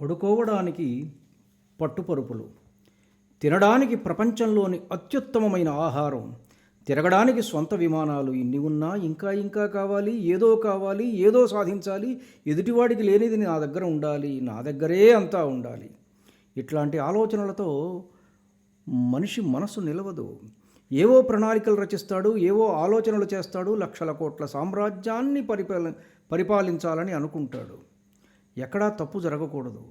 పడుకోవడానికి పట్టుపరుపులు. తినడానికి ప్రపంచంలోని అత్యుత్తమమైన ఆహారం. తిరగడానికి సొంత విమానాలు ఇన్ని ఉన్నా ఇంకా ఇంకా కావాలి ఏదో కావాలి ఏదో సాధించాలి ఎదుటివాడికి లేనిది నా దగ్గర ఉండాలి నా దగ్గరే అంతా ఉండాలి. ఇట్లాంటి ఆలోచనలతో మనిషి మనసు నిలవదు. ఏవో ప్రణాళికలు రచిస్తాడు ఏవో ఆలోచనలు చేస్తాడు లక్షల కోట్ల సామ్రాజ్యాన్ని పరిపాల పరిపాలించాలని అనుకుంటాడు. ఎక్కడా తప్పు జరగకూడదు.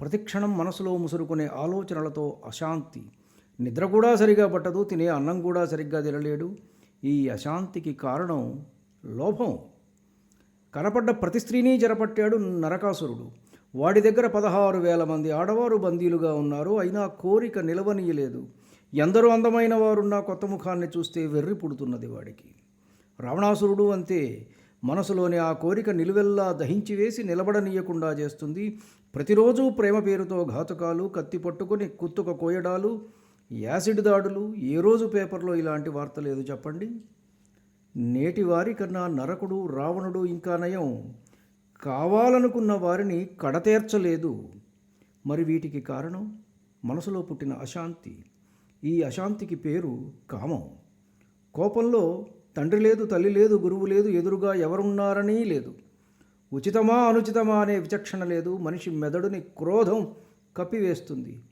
ప్రతిక్షణం మనసులో ముసురుకునే ఆలోచనలతో అశాంతి. నిద్ర కూడా సరిగా పట్టదు తినే అన్నం కూడా సరిగ్గా తినలేడు. ఈ అశాంతికి కారణం లోభం. కనపడ్డ ప్రతి స్త్రీని జరపట్టాడు నరకాసురుడు. వాడి దగ్గర పదహారు వేల మంది ఆడవారు బందీలుగా ఉన్నారు అయినా కోరిక నిలవనీయలేదు. ఎందరో అందమైన వారున్న కొత్త ముఖాన్ని చూస్తే వెర్రి పుడుతున్నది వాడికి. రావణాసురుడు అంతే. మనసులోని ఆ కోరిక నిలువెల్లా దహించి వేసి నిలబడనీయకుండా చేస్తుంది. ప్రతిరోజు ప్రేమ పేరుతో ఘాతుకాలు కత్తి పట్టుకుని కుత్తుక కోయడాలు యాసిడ్ దాడులు ఏ రోజు పేపర్లో ఇలాంటి వార్త లేదు చెప్పండి? నేటి వారి కన్నా నరకుడు రావణుడు ఇంకా నయం. కావాలనుకున్న వారిని కడతేర్చలేదు. మరి వీటికి కారణం? మనసులో పుట్టిన అశాంతి. ఈ అశాంతికి పేరు కామం. కోపంలో తండ్రి లేదు తల్లి లేదు గురువు లేదు ఎదురుగా ఎవరున్నారని లేదు. ఉచితమా అనుచితమా అనే విచక్షణ లేదు. మనిషి మెదడుని క్రోధం కప్పివేస్తుంది.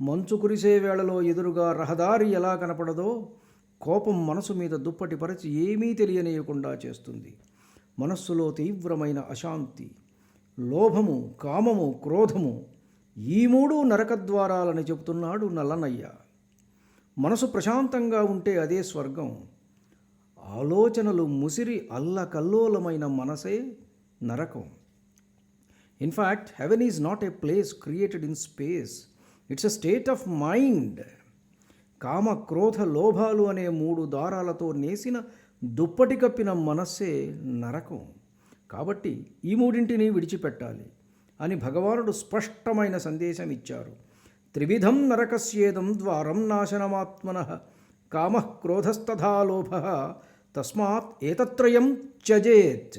మంచు కురిసే వేళలో ఎదురుగా రహదారి ఎలా కనపడదో కోపం మనసు మీద దుప్పటి పరిచి ఏమీ తెలియనీయకుండా చేస్తుంది. మనస్సులో తీవ్రమైన అశాంతి లోభము కామము క్రోధము ఈ మూడు నరకద్వారాలని చెబుతున్నాడు నల్లనయ్య. మనసు ప్రశాంతంగా ఉంటే అదే స్వర్గం. ఆలోచనలు ముసిరి అల్లకల్లోలమైన మనసే నరకం. In fact heaven is not a place created in space it's a state of mind కామ క్రోధ లోభాలు అనే మూడు దారాలతో నేసిన దుప్పటి కప్పిన మనస్సే నరకం. కాబట్టి ఈ మూడింటిని విడిచిపెట్టాలి అని భగవానుడు స్పష్టమైన సందేశం ఇచ్చారు. త్రివిధం నరకస్యేదం ద్వారం నాశనమాత్మన కామ క్రోధస్తథా లోభ తస్మాత్ ఏతత్రయం త్యజేత్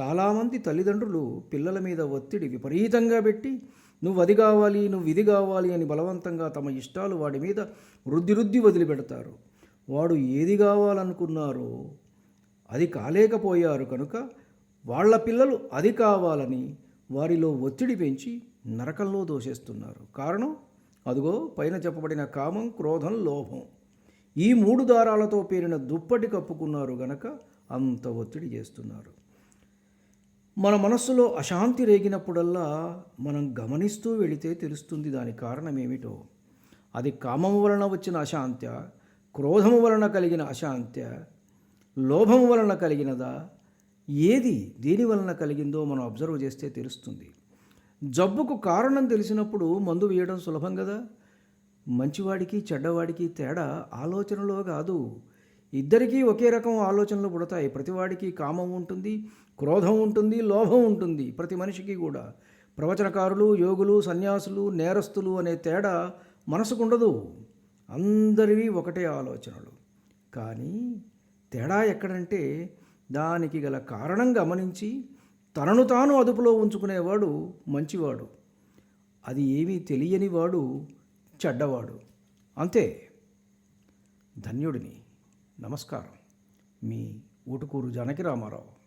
చాలామంది తల్లిదండ్రులు పిల్లల మీద ఒత్తిడి విపరీతంగా పెట్టి నువ్వు అది కావాలి నువ్వు ఇది కావాలి అని బలవంతంగా తమ ఇష్టాలు వాడి మీద రుద్ది రుద్ది వదిలిపెడతారు. వాడు ఏది కావాలనుకున్నారో అది కాలేకపోయారు కనుక వాళ్ళ పిల్లలు అది కావాలని వారిలో ఒత్తిడి పెంచి నరకంలో దోషేస్తున్నారు. కారణం అదిగో పైన చెప్పబడిన కామం క్రోధం లోభం. ఈ మూడు దారాలతో పేరిన దుప్పటి కప్పుకున్నారు గనక అంత ఒత్తిడి చేస్తున్నారు. మన మనస్సులో అశాంతి రేగినప్పుడల్లా మనం గమనిస్తూ వెళితే తెలుస్తుంది దాని కారణం ఏమిటో అది కామము వలన వచ్చిన అశాంత్య క్రోధము వలన కలిగిన అశాంత్య లోభము వలన కలిగినదా? ఏది దేని వలన కలిగిందో మనం అబ్జర్వ్ చేస్తే తెలుస్తుంది. జబ్బుకు కారణం తెలిసినప్పుడు మందు వేయడం సులభం కదా? మంచివాడికి చెడ్డవాడికి తేడా ఆలోచనలో కాదు. ఇద్దరికీ ఒకే రకం ఆలోచనలు పుడతాయి. ప్రతివాడికి కామం ఉంటుంది క్రోధం ఉంటుంది లోభం ఉంటుంది. ప్రతి మనిషికి కూడా. ప్రవచనకారులు యోగులు సన్యాసులు నేరస్తులు అనే తేడా మనసుకుండదు. అందరివి ఒకటే ఆలోచనలు. కానీ తేడా ఎక్కడంటే దానికి గల కారణం గమనించి తనను తాను అదుపులో ఉంచుకునేవాడు మంచివాడు. అది ఏమీ తెలియని వాడు చెడ్డవాడు. అంతే. ధన్యుడిని. నమస్కారం. మీ ఊటుకూరు జానకి రామారావు.